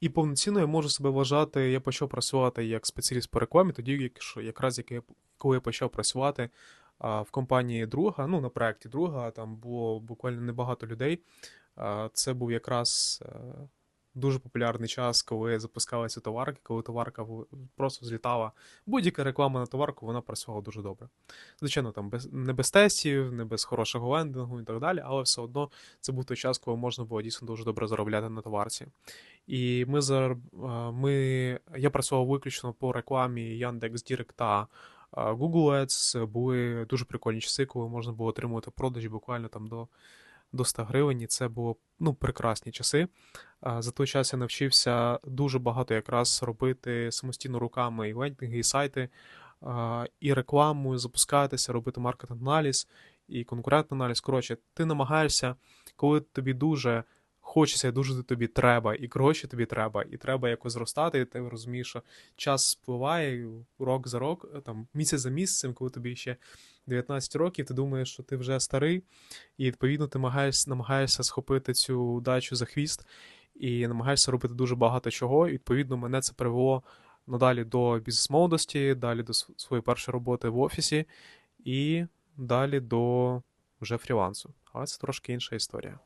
І повноцінно я можу себе вважати, я почав працювати як спеціаліст по рекламі, тоді, якраз як я, коли я почав працювати а, в компанії друга, ну на проєкті друга, там було буквально небагато людей. А, Це був якраз е, дуже популярний час, коли запускалися товарки, коли товарка просто злітала. Будь-яка реклама на товарку, вона працювала дуже добре. Звичайно, там без, не без тестів, не без хорошого лендингу і так далі, але все одно це був той час, коли можна було дійсно дуже добре заробляти на товарці. І ми, зароб... ми... я працював виключно по рекламі Яндекс.Дірект та а, Google Ads. Були дуже прикольні часи, коли можна було отримувати продажі буквально там до, до 100 гривень, і це було ну, прекрасні часи. За той час я навчився дуже багато якраз робити самостійно руками і лендинги, і сайти, і рекламу, і запускатися, робити маркет-аналіз і конкурентний аналіз. Коротше, ти намагаєшся, коли тобі дуже хочеться, і дуже тобі треба, і гроші тобі треба, і треба якось зростати, і ти розумієш, що час спливає рок за рок, е, там місяць за місяцем, коли тобі ще 19 років, ти думаєш, що ти вже старий, і відповідно ти намагаєшся, намагаєшся схопити цю удачу за хвіст і намагаєшся робити дуже багато чого. І відповідно мене це привело надалі до бізнес-молодості, далі до своєї першої роботи в офісі, і далі до вже фрілансу. Але це трошки інша історія.